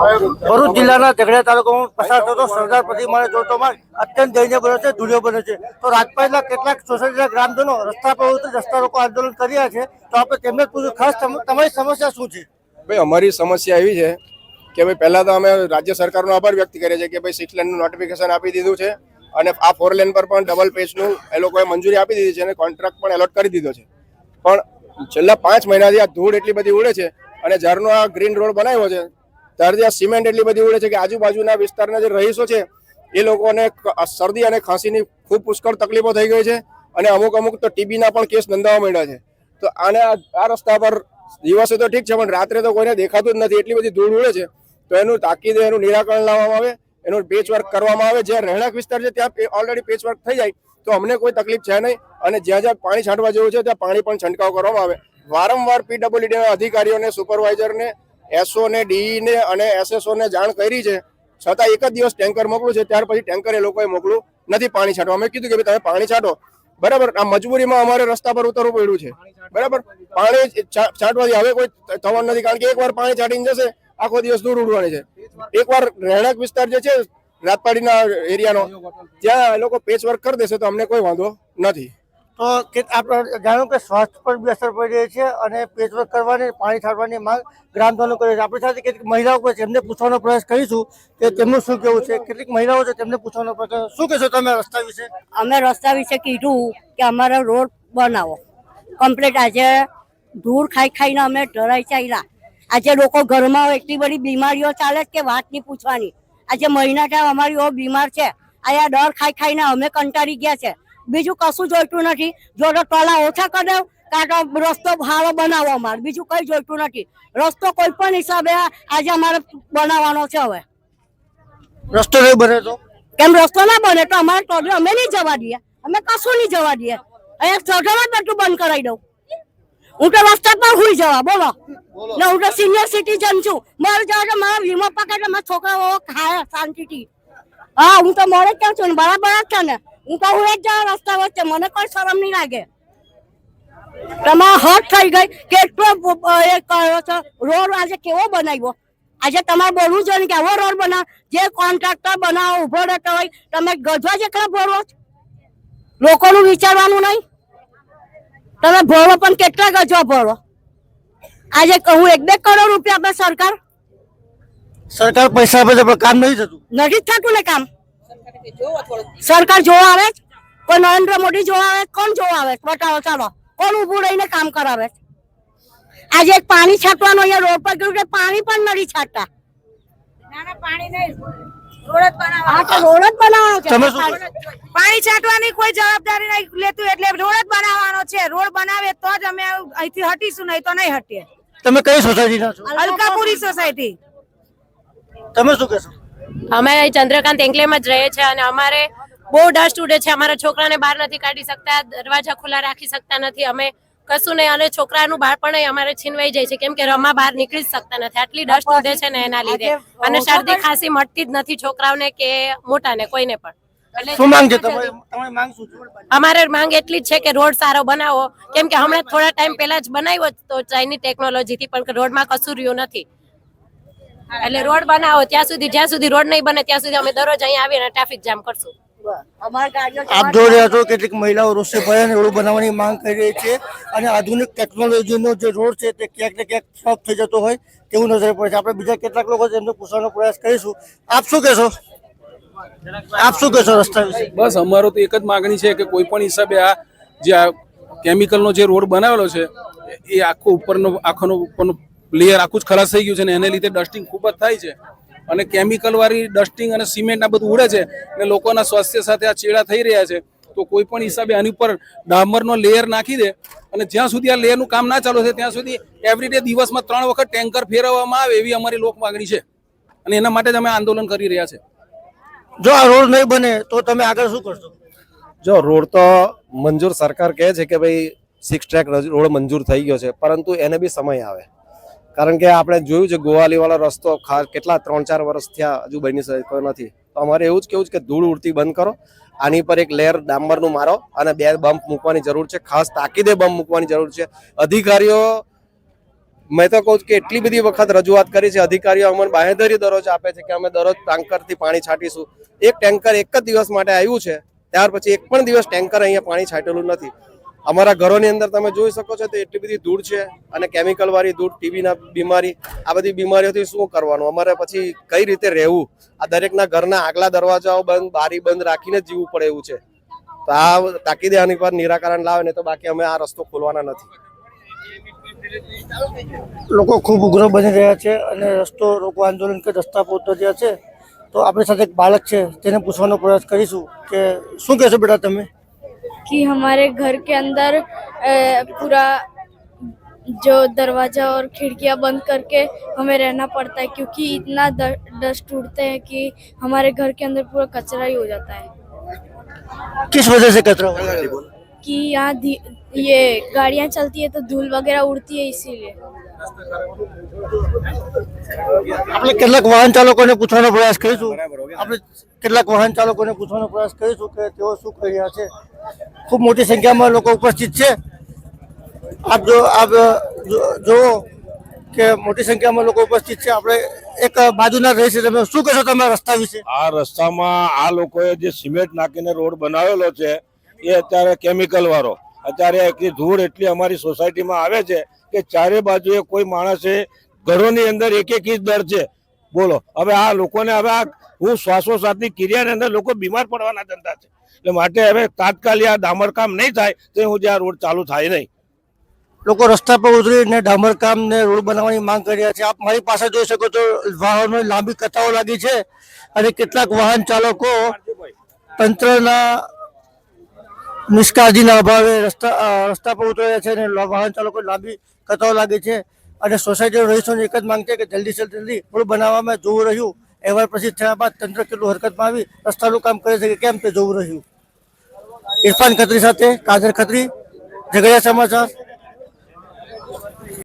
ભરૂચ જિલ્લાના ઝઘડિયા તાલુકામાં પસાર થતો સરદાર પ્રતિમાને જોડતો માર્ગ અત્યંત દયનીય બન્યો છે, ધૂળિયો બન્યો છે. તો રાજપાલના કેટલાક સોસાયટીના ગ્રામજનો રસ્તા પર ઉતરી રસ્તા રોકો આંદોલન કર્યા છે. તો આપણે તેમને પૂછ્યું ખાસ તમ- તમારી સમસ્યા શું છે? ભાઈ, અમારી સમસ્યા એવી છે કે ભાઈ, પહેલા તો અમે રાજ્ય સરકારનો આભાર વ્યક્ત કરીએ છીએ કે ભાઈ સિક્સ લેનનું નોટિફિકેશન આપી દીધું છે અને આ ફોર લેન પર પણ ડબલ પેજનું એ લોકોએ મંજૂરી આપી દીધી છે અને કોન્ટ્રાક્ટ પણ એલોટ કરી દીધો છે. પણ છેલ્લા પાંચ મહિનાથી આ ધૂળ એટલી બધી ઉડે છે અને જ્યારનો આ ગ્રીન રોડ બનાવ્યો છે ત્યારથી આ સિમેન્ટ એટલી બધી ઉડે છે કે આજુબાજુના વિસ્તારના જે રહીશો છે, એ લોકોને શરદી અને ખાંસીની ખૂબ પુષ્કળ તકલીફો થઈ ગઈ છે અને અમુક અમુક તો ટીબીના પણ કેસ નોંધાવા માંડ્યા છે. તો આને આ રસ્તા પર દિવસે તો ઠીક છે, પણ રાત્રે તો કોઈને દેખાતું જ નથી. એટલી બધી ધૂળ ઉડે છે, તો એનું તાકીદે એનું નિરાકરણ લાવવામાં આવે, એનું પેચ વર્ક કરવામાં આવે. જ્યાં રહેણાંક વિસ્તાર છે, ત્યાં ઓલરેડી પેચવર્ક થઈ જાય, તો અમને કોઈ તકલીફ છે નહીં. અને જ્યાં જ્યાં પાણી છાંટવા જેવું છે, ત્યાં પાણી પણ છંટકાવ કરવામાં આવે. વારંવાર પીડબ્લ્યુડીના અધિકારીઓને સુપરવાઇઝરને એસઓ ને ડીઈ ને અને એસએસઓ ને જાણ કરી છે. છતાં એક જ દિવસ ટેન્કર મોકલું છે, ત્યાર પછી ટેન્કર એ લોકોએ મોકલું નથી પાણી છાંટવા. અમે કીધું કે ભાઈ તમે પાણી છાંટો. બરાબર, આ મજબૂરીમાં અમારે રસ્તા પર ઉતરવું પડ્યું છે. બરાબર, પાણી છાંટવાથી હવે કોઈ થવાનું નથી, કારણ કે એકવાર પાણી છાંટીને જશે, આખો દિવસ દૂર ઉડવાની છે. એકવાર રહેણાંક વિસ્તાર જે છે રાતપાડીના એરિયાનો, ત્યાં એ લોકો પેચ વર્ક કરી દેશે, તો અમને કોઈ વાંધો નથી. તો કે આપણે જાણો કે સ્વાસ્થ્ય પર બી અસર પડી રહી છે અને પેચવર્ક કરવાની, પાણી છાંટવાની માંગ ગ્રામજનો કરી છે. આપણી સાથે કેટલીક મહિલાઓ છે, એમને પૂછવાનો પ્રયાસ કરીશું કે તેમનું શું કેવું છે? કેટલીક મહિલાઓ છે, તેમને પૂછવાનો પ્રયાસ શું કહેશો તમે રસ્તા વિશે? અમે રસ્તા વિશે કીધું કે અમારો રોડ બનાવો. કમ્પ્લીટ આજે ધૂળ ખાઈ ખાઈને અમે ડરાઈ ચાલ્યા. આજે લોકો ઘરમાં એટલી બધી બીમારીઓ ચાલે કે વાત નહીં પૂછવાની. આજે મહિના ટાઈમ અમારી ઓ બીમાર છે. અહીંયા ડર ખાઈ ખાઈને અમે કંટાળી ગયા છે. બીજું કશું જોઈતું નથી. જો તો ટોલા ઓછા કરી દો કાં તો રસ્તો સારો બનાવો અમારે બીજું કઈ જોઈતું નથી. રસ્તો કોઈ પણ હિસાબે આજે અમારે બનાવવાનો છે હવે. રસ્તો નહીં બને તો? કેમ રસ્તો ના બને તો અમારે તો અમે નહીં જવા દઈએ. અમે કશું નહીં જવા દઈએ. અહીંયા સઢામાં બધું બંધ કરાવી દઉં. હું તો રસ્તા પર હુઈ જવા બોલો. ને હું તો સિનિયર સિટીઝન છું. મારે જવા તો મારા વીમો પકડે મારા છોકરાઓ ખાય શાંતિથી. હા હું તો મોડે જ ક્યાં છું ને બરાબર જ છે ને. હું તો હું જ જાઉં રસ્તા વચ્ચે મને કોઈ શરમ નહીં લાગે. તમારા હટ થઈ ગઈ કેટલો એ કર્યો છો રોડ આજે કેવો બનાવ્યો? આજે તમારે બોલવું જોઈએ ને કે આવો રોડ બનાવ જે કોન્ટ્રાક્ટર બનાવો ઊભો રહેતો હોય તમે ગજવા જેટલા ભરો? લોકોનું વિચારવાનું નહીં? તમે ભરો પણ કેટલા ગજવા ભરો આજે કહું એક બે કરોડ રૂપિયા આપે સરકાર? સરકાર પૈસા આપે છે પણ કામ નથી થતું. નથી જ થતું ને કામ? સરકાર જોવા આવે? કોઈ નરેન્દ્ર મોદી જોવા આવે? કોણ જોવા આવે? બતાવો ચાલો. કોણ ઉભું રહીને કામ કરાવે? આજે એક પાણી છાંટવાનું અહીંયા રોડ પર ગયું છે પાણી પણ નથી છાંટતા? હા તો રોડ જ બનાવવાનો છે. તમે શું કહો? પાણી છાંટવાની કોઈ જવાબદારી નહીં લેતું એટલે રોડ જ બનાવવાનો છે. રોડ બનાવે તો જ અમે અહીંથી હટીશું નહીં તો નહીં હટીએ. તમે કઈ સોસાયટીના અલકાપુરી સોસાયટી. તમે શું કહેશો? અમે ચંદ્રકાંત એન્કલેમાં જ રહીએ છીએ અને અમારે બહુ ડસ્ટ ઉડે છે. અમારા છોકરાને બહાર નથી કાઢી શકતા દરવાજા ખુલ્લા રાખી શકતા નથી. અમે કશું નહીં અને છોકરાનું બાળપણ અમારે છીનવાઈ જાય છે. કેમ કે રમા બહાર નીકળી જ શકતા નથી. આટલી ડસ્ટ ઉડે છે ને એના લીધે. અને શરદી ખાંસી મટતી જ નથી છોકરાઓને કે મોટાને કોઈને પણ. અમારે માંગ એટલી જ છે કે રોડ સારો બનાવો. કેમ કે હમણાં થોડા ટાઈમ પહેલા જ બનાવ્યો તો ચાઇની ટેકનોલોજીથી પણ રોડમાં કશું રહ્યું નથી. એટલે રોડ બનાવો ત્યાં સુધી જ્યાં સુધી રોડ નહીં બને ત્યાં સુધી અમે દરરોજ અહીંયા આવીને ટ્રાફિક જામ કરશું. અમારી આપ જોઈ રહ્યા છો કેટલીક મહિલાઓ રોષે ભયાને રોડ બનાવવાની માંગ કરી રહી છે અને આધુનિક ટેકનોલોજીનો જે રોડ છે તે ક્યાંક ને ક્યાંક ઠપ થઈ જતો હોય તેવું નજરે પડે છે. આપણે બીજા કેટલાક લોકો છે એમને પૂછવાનો પ્રયાસ કરીશું. આપ શું કહેશો? આપ શું કહેશો રસ્તા વિશે? બસ અમારો તો એક જ માગણી છે કે કોઈ પણ હિસાબે આ જે આ કેમિકલનો જે રોડ બનાવેલો છે એ આખો ઉપરનો આખોનો ઉપરનો લેયર આખું જ ખલાસ થઈ ગયું છે ને એને લીધે ડસ્ટિંગ ખૂબ જ થાય છે. અને કેમિકલવાળી ડસ્ટિંગ અને સિમેન્ટ આ બધું ઉડે છે અને લોકોના સ્વાસ્થ્ય સાથે આ ચેડા થઈ રહ્યા છે. તો કોઈ પણ હિસાબે આની ઉપર ડામરનો લેયર નાખી દે અને જ્યાં સુધી આ લેયરનું કામ ના ચાલુ છે ત્યાં સુધી એવરીડે દિવસમાં ત્રણ વખત ટેન્કર ફેરવવામાં આવે એવી અમારી લોક માગણી છે. અને એના માટે જ અમે આંદોલન કરી રહ્યા છે. જો આ રોડ નહીં બને તો તમે આગળ શું કરશો? જો રોડ તો મંજૂર સરકાર કહે છે કે ભાઈ સિક્સ ટ્રેક રોડ મંજૂર થઈ ગયો છે પરંતુ એને બી સમય આવે. કારણ કે આપણે જોયું છે ગોવાલીવાળો રસ્તો ખાસ કેટલા ત્રણ ચાર વર્ષ થયા હજુ બની શક્યો નથી. તો અમારે એવું જ કેવું છે કે ધૂળ ઉડતી બંધ કરો, આની પર એક લેયર ડામરનું મારો અને બે બમ્પ મૂકવાની જરૂર છે. ખાસ તાકીદે બમ્પ મૂકવાની જરૂર છે. અધિકારીઓ, મેં તો કહું કે એટલી બધી વખત રજૂઆત કરી છે. અધિકારીઓ અમને બાહેધરી દરરોજ આપે છે કે અમે દરરોજ ટેન્કરથી પાણી છાંટીશું. એક ટેન્કર એક જ દિવસ માટે આવ્યું છે. ત્યાર પછી એક પણ દિવસ ટેન્કર અહીંયા પાણી છાંટેલું નથી. અમારા ઘરોની અંદર તમે જોઈ શકો છો તો એટલી બધી ધૂળ છે અને કેમિકલ વાળી ધૂળ ટીબીના બીમારી, આ બધી બીમારીઓથી શું કરવાનું? અમારે પછી કઈ રીતે રહેવું? આ દરેકના ઘરના આગલા દરવાજાઓ બંધ, બારી બંધ રાખીને જીવવું પડે એવું છે. તો આ તાકીદે આની પર નિરાકરણ લાવે ને તો બાકી અમે આ રસ્તો ખોલવાના નથી. લોકો ખૂબ ઉગ્ર બની રહ્યા છે અને રસ્તો રોકો આંદોલન કે રસ્તા પર રહ્યા છે. તો આપણી સાથે એક બાળક છે, તેને પૂછવાનો પ્રયાસ કરીશું કે શું કહેશો બેટા તમે? कि हमारे घर के अंदर अ, पूरा जो दरवाजा और खिड़कियां बंद करके हमें रहना पड़ता है क्योंकि इतना डस्ट उड़ते हैं कि हमारे घर के अंदर पूरा कचरा ही हो जाता है किस वजह से कचरा हो रहा है कि यहाँ धी- ये गाड़ियाँ चलती है तो धूल वगैरह उड़ती है इसीलिए આપણે કેટલાક વાહન ચાલકોને પૂછવાનો પ્રયાસ કરીશું આપણે કેટલાક વાહન ચાલકોને પૂછવાનો પ્રયાસ કરીશું કે તેઓ શું કરી રહ્યા છે ખૂબ મોટી સંખ્યામાં લોકો ઉપસ્થિત છે. આપ જો આપ જુઓ કે મોટી સંખ્યામાં લોકો ઉપસ્થિત છે. આપણે એક બાજુના રહી છે. તમે શું કહેશો તમે રસ્તા વિશે? આ રસ્તામાં આ લોકોએ જે સિમેન્ટ નાખીને રોડ બનાવેલો છે, એ અત્યારે કેમિકલ વાળો. અત્યારે એટલી ધૂળ એટલી અમારી સોસાયટીમાં આવે છે કે ચારે બાજુએ કોઈ માણસે ઘરોની અંદર એક એક ઇંચ દર છે. બોલો. હવે આ લોકોને હવે આ હું શ્વાસોશ્વાસની ક્રિયાની અંદર લોકો બીમાર પડવાના ધંધા છે. એટલે માટે હવે તાત્કાલિક આ ડામરકામ નહીં થાય તો હું આ રોડ ચાલુ થાય નહીં. લોકો રસ્તા પર ઉતરીને ડામરકામ ને રોડ બનાવવાની માંગ કરી રહ્યા છે. આપ મારી પાસે જોઈ શકો છો, વાહનો લાંબી કતારો લાગી છે અને કેટલાક વાહન ચાલકો તંત્રના નિષ્કાળજીના અભાવે રસ્તા રસ્તા પર ઉતર્યા છે અને વાહન ચાલકો લાંબી કતારો લાગી છે. અને સોસાયટીના રહીશોની એક જ માંગ છે કે જલ્દી સે જલ્દી રોડ બનાવવામાં જોવું રહ્યું. અહેવાલ પ્રસિદ્ધ થયા બાદ તંત્ર કેટલું હરકતમાં આવી, રસ્તાનું કામ કરે છે કે કેમ તે જોવું રહ્યું. ઇરફાન ખત્રી સાથે કાદર ખત્રી ઝઘડિયા સમાચાર.